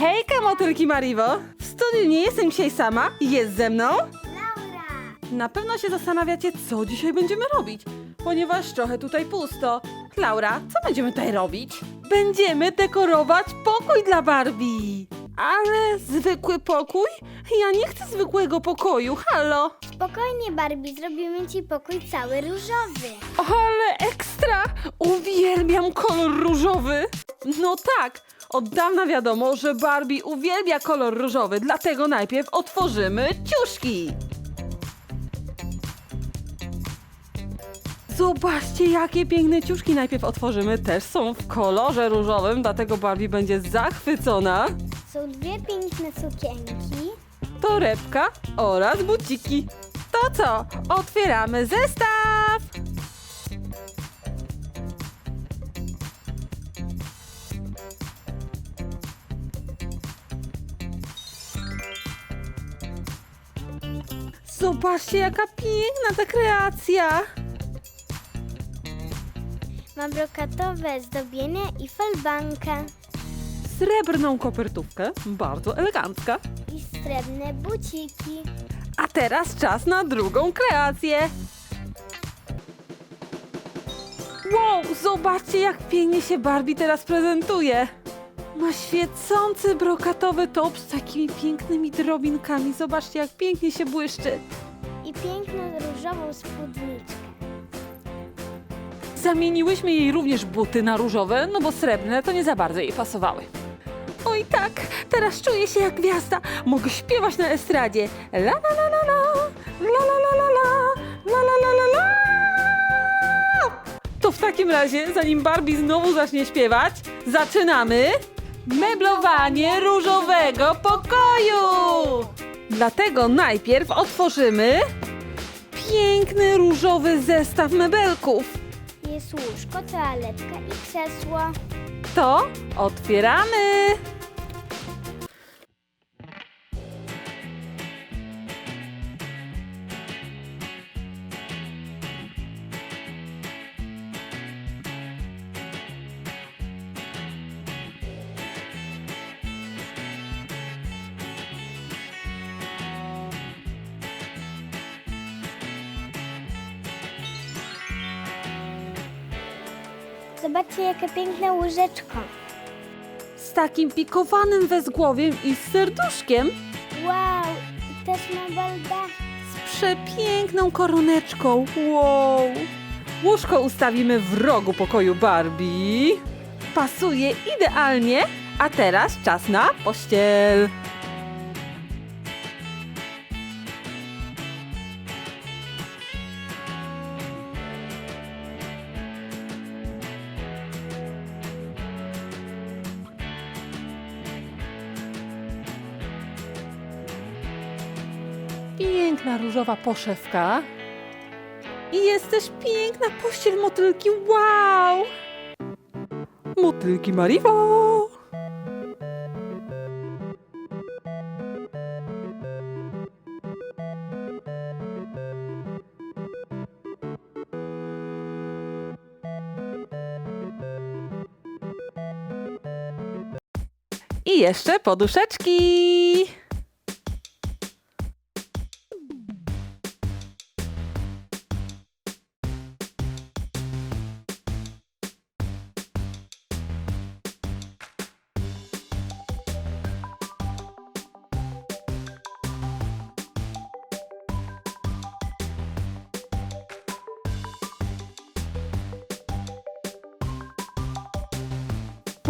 Hejka, motylki Mariwo! W studiu nie jestem dzisiaj sama, jest ze mną. Laura! Na pewno się zastanawiacie, co dzisiaj będziemy robić, ponieważ trochę tutaj pusto. Laura, co będziemy tutaj robić? Będziemy dekorować pokój dla Barbie. Ale zwykły pokój? Ja nie chcę zwykłego pokoju, halo! Spokojnie, Barbie, zrobimy ci pokój cały różowy. Ale ekstra! Uwielbiam kolor różowy! No tak, od dawna wiadomo, że Barbie uwielbia kolor różowy, dlatego najpierw otworzymy ciuszki. Zobaczcie, jakie piękne ciuszki najpierw otworzymy. Też są w kolorze różowym, dlatego Barbie będzie zachwycona. Są dwie piękne sukienki. Torebka oraz buciki. To co? Otwieramy zestaw! Zobaczcie, jaka piękna ta kreacja! Ma brokatowe zdobienia i falbankę. Srebrną kopertówkę, bardzo elegancka. I srebrne buciki. A teraz czas na drugą kreację. Wow, zobaczcie jak pięknie się Barbie teraz prezentuje. Ma świecący brokatowy top z takimi pięknymi drobinkami. Zobaczcie jak pięknie się błyszczy. I piękną różową spódniczkę. Zamieniłyśmy jej również buty na różowe, no bo srebrne to nie za bardzo jej pasowały. Oj tak, teraz czuję się jak gwiazda. Mogę śpiewać na estradzie. La la la la la, la la la la la, la la la la la. To w takim razie, zanim Barbie znowu zacznie śpiewać, zaczynamy meblowanie różowego pokoju. Dlatego najpierw otworzymy piękny różowy zestaw mebelków. Jest łóżko, toaletka i krzesło. To otwieramy. Zobaczcie, jakie piękne łóżeczko. Z takim pikowanym wezgłowiem i z serduszkiem. Wow! I też ma balda. Z przepiękną koroneczką. Wow. Łóżko ustawimy w rogu pokoju Barbie. Pasuje idealnie. A teraz czas na pościel. Piękna różowa poszewka. I jest też piękna pościel motylki. Wow! Motylki Mariwo! I jeszcze poduszeczki.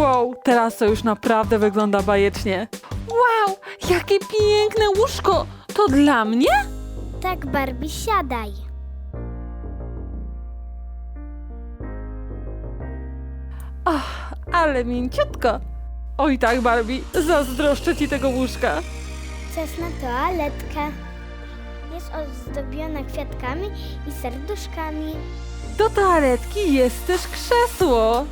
Wow, teraz to już naprawdę wygląda bajecznie. Wow, jakie piękne łóżko! To dla mnie? Tak, Barbie, siadaj. Ach, ale mięciutko. Oj tak, Barbie, zazdroszczę ci tego łóżka. Czas na toaletkę. Jest ozdobiona kwiatkami i serduszkami. Do toaletki jest też krzesło.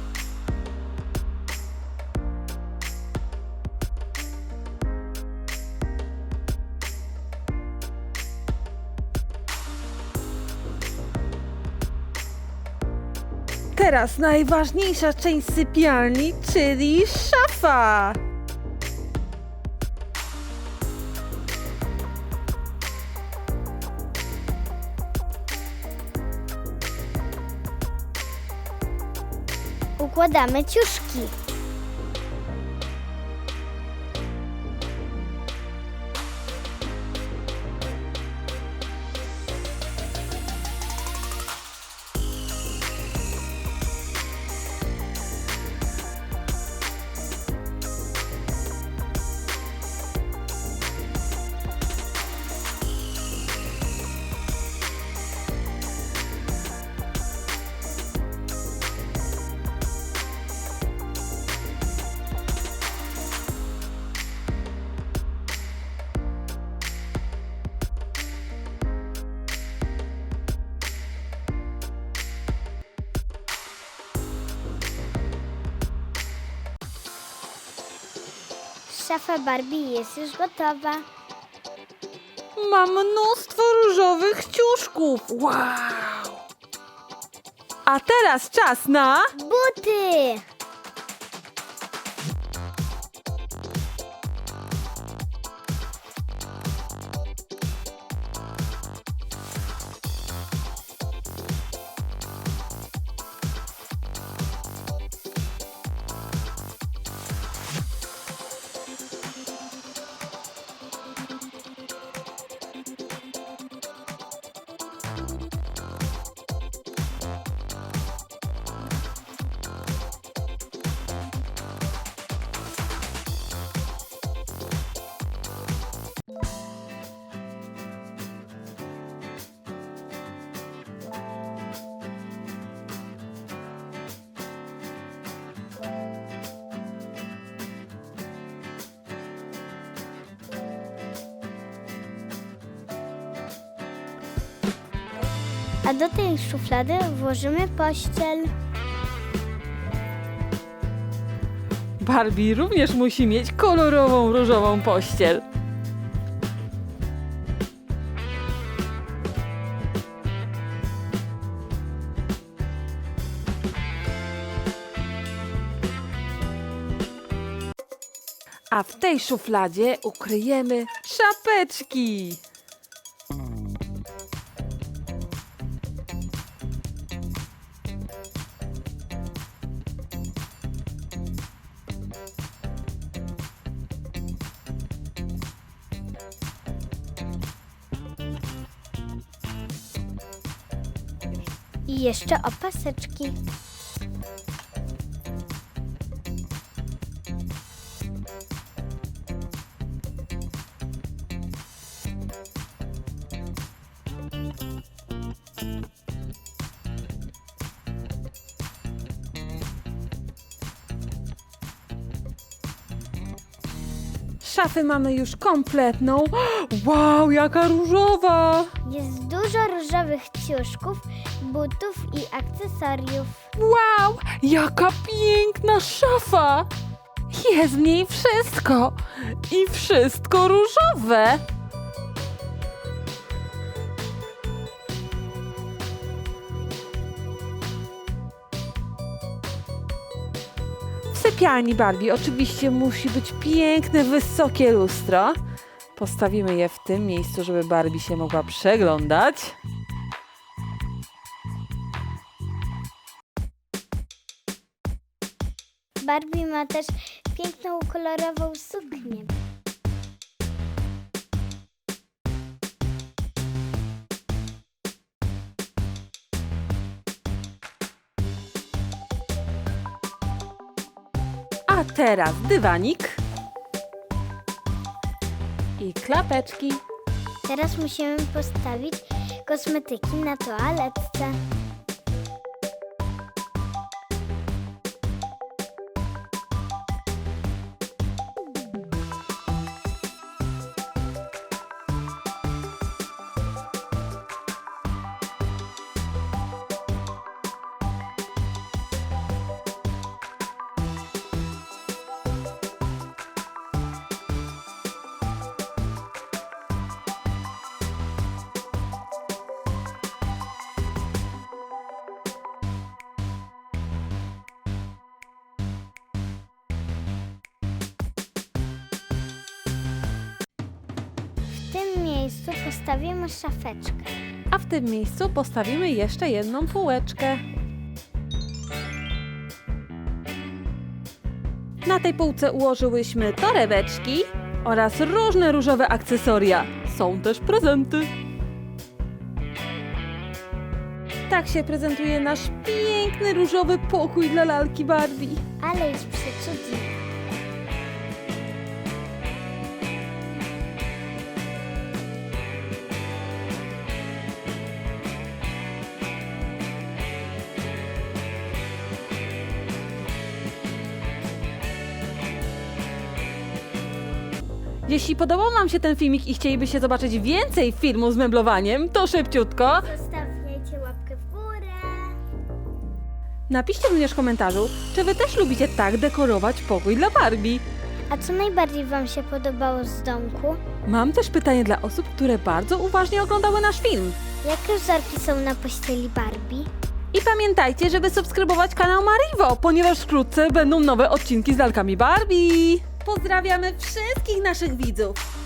teraz najważniejsza część sypialni, czyli szafa. Układamy ciuszki. Szafa Barbie jest już gotowa. Mam mnóstwo różowych ciuszków. Wow! A teraz czas na... Buty! A do tej szuflady włożymy pościel. Barbie również musi mieć kolorową różową pościel. A w tej szufladzie ukryjemy czapeczki. I jeszcze opaseczki. Szafy mamy już kompletną. Wow, jaka różowa! Jest dużo różowych ciuszków, butów i akcesoriów. Wow, jaka piękna szafa! Jest w niej wszystko i wszystko różowe. W sypialni Barbie oczywiście musi być piękne, wysokie lustro. Postawimy je w tym miejscu, żeby Barbie się mogła przeglądać. Barbie ma też piękną kolorową suknię. A teraz dywanik i klapeczki. Teraz musimy postawić kosmetyki na toaletce. Miejscu postawimy szafeczkę. A w tym miejscu postawimy jeszcze jedną półeczkę. Na tej półce ułożyłyśmy torebeczki oraz różne różowe akcesoria. Są też prezenty. Tak się prezentuje nasz piękny różowy pokój dla lalki Barbie. Ale już przecudzi. Jeśli podobał Wam się ten filmik i chcielibyście zobaczyć więcej filmów z meblowaniem, to szybciutko Zostawiajcie łapkę w górę. napiszcie również w komentarzu, czy Wy też lubicie tak dekorować pokój dla Barbie. A co najbardziej Wam się podobało z domku? Mam też pytanie dla osób, które bardzo uważnie oglądały nasz film. Jakie wzorki są na pościeli Barbie? I pamiętajcie, żeby subskrybować kanał Marivo, ponieważ wkrótce będą nowe odcinki z lalkami Barbie. Pozdrawiamy wszystkich naszych widzów.